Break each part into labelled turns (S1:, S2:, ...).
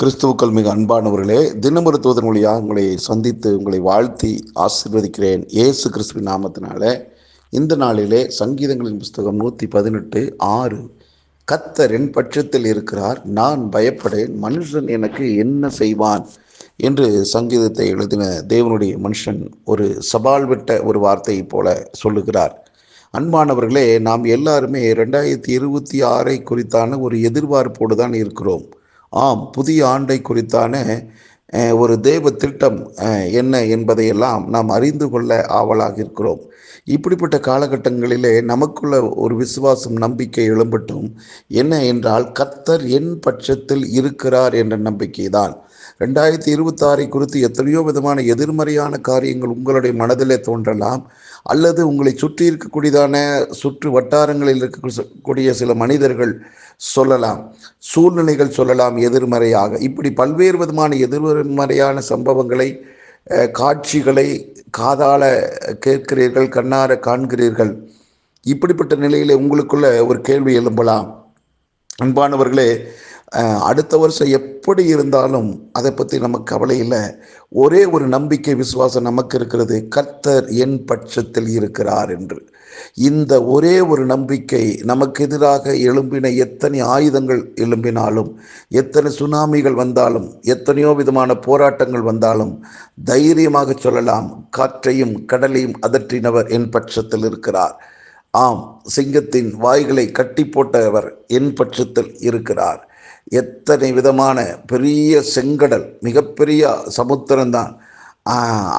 S1: கிறிஸ்துவுக்கள் மிக அன்பானவர்களே தினமருத்துவதன் மொழியாக உங்களை சந்தித்து உங்களை வாழ்த்தி ஆசிர்வதிக்கிறேன் இயேசு கிறிஸ்துவின் நாமத்தினால. இந்த நாளிலே சங்கீதங்களின் புஸ்தகம் நூற்றி பதினெட்டு ஆறு. கத்தர் என் பட்சத்தில் இருக்கிறார் நான் பயப்படேன் மனுஷன் எனக்கு என்ன செய்வான் என்று சங்கீதத்தை எழுதின தேவனுடைய மனுஷன் ஒரு சவால் விட்ட ஒரு வார்த்தையை போல சொல்லுகிறார். அன்பானவர்களே நாம் எல்லாருமே ரெண்டாயிரத்தி இருபத்தி ஆறை குறித்தான ஒரு எதிர்பார்ப்போடு தான் இருக்கிறோம். ஆம் புதிய ஆண்டை குறித்தான ஒரு தேவ திட்டம் என்ன என்பதையெல்லாம் நாம் அறிந்து கொள்ள ஆவலாக இருக்கிறோம். இப்படிப்பட்ட காலகட்டங்களிலே நமக்குள்ள ஒரு விசுவாசம் நம்பிக்கை எழும்பட்டும். என்ன என்றால் கத்தர் என் பட்சத்தில் இருக்கிறார் என்ற நம்பிக்கை தான் ரெண்டாயிரத்தி இருபத்தாறை குறித்து எத்தனையோ விதமான எதிர்மறையான காரியங்கள் உங்களுடைய மனதிலே தோன்றலாம். அல்லது உங்களை சுற்றி இருக்கக்கூடியதான சுற்று வட்டாரங்களில் இருக்கக்கூடிய சில மனிதர்கள் சொல்லலாம். சூழ்நிலைகள் சொல்லலாம் எதிர்மறையாக. இப்படி பல்வேறு விதமான எதிர்மறையான சம்பவங்களை காட்சிகளை காதால கேட்கிறீர்கள் கண்ணார காண்கிறீர்கள். இப்படிப்பட்ட நிலையிலே உங்களுக்குள்ள ஒரு கேள்வி எழும்பலாம். அன்பானவர்களே அடுத்த வருஷம் எப்படி இருந்தாலும் அதை பற்றி நமக்கு கவலை இல்லை. ஒரே ஒரு நம்பிக்கை விசுவாசம் நமக்கு இருக்கிறது. கர்த்தர் என் பட்சத்தில் இருக்கிறார் என்று. இந்த ஒரே ஒரு நம்பிக்கை நமக்கு எதிராக எழும்பின எத்தனை ஆயுதங்கள் எழும்பினாலும் எத்தனை சுனாமிகள் வந்தாலும் எத்தனையோ விதமான போராட்டங்கள் வந்தாலும் தைரியமாக சொல்லலாம் காற்றையும் கடலையும் அதற்றினவர் என் பட்சத்தில் இருக்கிறார். ஆம் சிங்கத்தின் வாய்களை கட்டி போட்டவர் என் பட்சத்தில் இருக்கிறார். எத்தனை விதமான பெரிய செங்கடல் மிகப்பெரிய சமுத்திரம்தான்.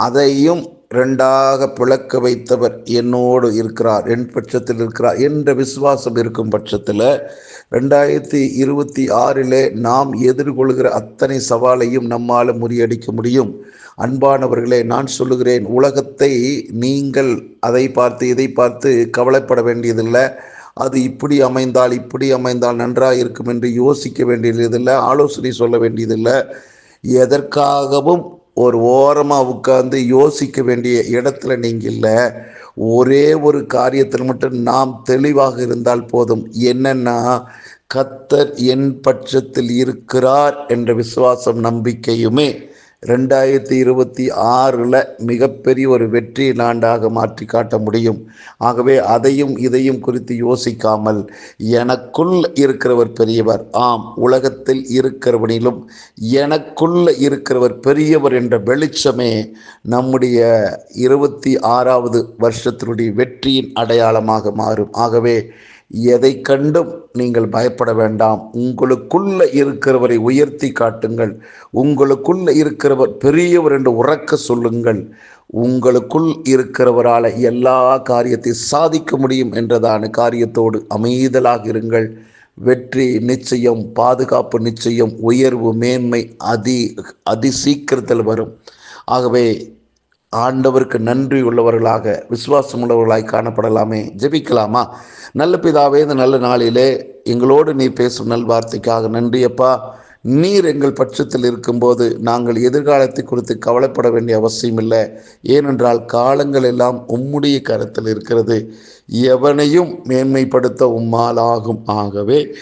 S1: அதையும் ரெண்டாக பிளக்க வைத்தவர் என்னோடு இருக்கிறார் என் பட்சத்தில் இருக்கிறார் என்ற விசுவாசம் இருக்கும் பட்சத்தில் ரெண்டாயிரத்தி இருபத்தி ஆறிலே நாம் எதிர்கொள்கிற அத்தனை சவாலையும் நம்மால் முறியடிக்க முடியும். அன்பானவர்களே நான் சொல்லுகிறேன் உலகத்தை நீங்கள் அதை பார்த்து இதை பார்த்து கவலைப்பட வேண்டியதில்லை. அது இப்படி அமைந்தால் இப்படி அமைந்தால் நன்றாக இருக்கும் என்று யோசிக்க வேண்டியதில்லை ஆலோசனை சொல்ல வேண்டியதில்லை. எதற்காகவும் ஒரு ஓரமாக உட்கார்ந்து யோசிக்க வேண்டிய இடத்துல நீங்கள் இல்லை. ஒரே ஒரு காரியத்தில் மட்டும் நாம் தெளிவாக இருந்தால் போதும். என்னன்னா கத்தர் என் பட்சத்தில் இருக்கிறார் என்ற விசுவாசம் நம்பிக்கையுமே ரெண்டாயிரத்தி இருபத்தி ஆறில் மிகப்பெரிய ஒரு வெற்றி நாண்டாக மாற்றி காட்ட முடியும். ஆகவே அதையும் இதையும் குறித்து யோசிக்காமல் எனக்குள் இருக்கிறவர் பெரியவர். ஆம் உலகத்தில் இருக்கிறவனிலும் எனக்குள் இருக்கிறவர் பெரியவர் என்ற வெளிச்சமே நம்முடைய இருபத்தி ஆறாவது வருஷத்தினுடைய வெற்றியின் அடையாளமாக மாறும். ஆகவே எதை கண்டும் நீங்கள் பயப்பட வேண்டாம். உங்களுக்குள்ள இருக்கிறவரை உயர்த்தி காட்டுங்கள். உங்களுக்குள்ள இருக்கிறவர் பெரியவர் என்று உறக்க சொல்லுங்கள். உங்களுக்குள் இருக்கிறவரால் எல்லா காரியத்தை சாதிக்க முடியும் என்றதான காரியத்தோடு அமைதலாக இருங்கள். வெற்றி நிச்சயம் பாதுகாப்பு நிச்சயம் உயர்வு மேன்மை அதி அதி சீக்கிரத்தில் வரும். ஆகவே ஆண்டவருக்கு நன்றி உள்ளவர்களாக விசுவாசம் உள்ளவர்களாய் காணப்படலாமே. ஜெபிக்கலாமா? நல்ல பிதாவே இந்த நல்ல நாளிலே எங்களோடு நீ பேசும் நல் வார்த்தைக்காக நன்றியப்பா. நீர் எங்கள் பட்சத்தில் இருக்கும்போது நாங்கள் எதிர்காலத்தை குறித்து கவலைப்பட வேண்டிய அவசியம் இல்லை ஏனென்றால் காலங்கள் எல்லாம் உம்முடைய கருத்தில் இருக்கிறது. எவனையும் மேன்மைப்படுத்த உம்மால் ஆகும் ஆகவே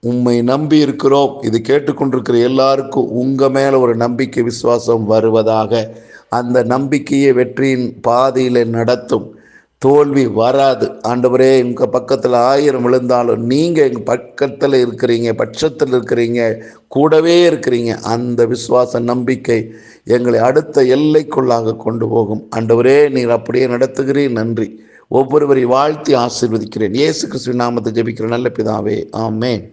S1: உம்மை நம்பி இருக்கிறோம். இது கேட்டுக்கொண்டிருக்கிற எல்லாருக்கும் உங்கள் மேலே ஒரு நம்பிக்கை விசுவாசம் வருவதாக அந்த நம்பிக்கையை வெற்றியின் பாதையில் நடத்தும். தோல்வி வராது. ஆண்டவரே எங்கள் பக்கத்தில் ஆயிரம் விழுந்தாலும் நீங்கள் எங்கள் பக்கத்தில் இருக்கிறீங்க பட்சத்தில் இருக்கிறீங்க கூடவே இருக்கிறீங்க. அந்த விசுவாச நம்பிக்கை எங்களை அடுத்த எல்லைக்குள்ளாக கொண்டு போகும். ஆண்டவரே நீர் அப்படியே நடத்துகிறீர். நன்றி. ஒவ்வொருவரை வாழ்த்தி ஆசீர்வதிக்கிறேன். இயேசு கிறிஸ்துவின் நாமத்தை ஜெபிக்கிற நல்ல பிதாவே. ஆமேன்.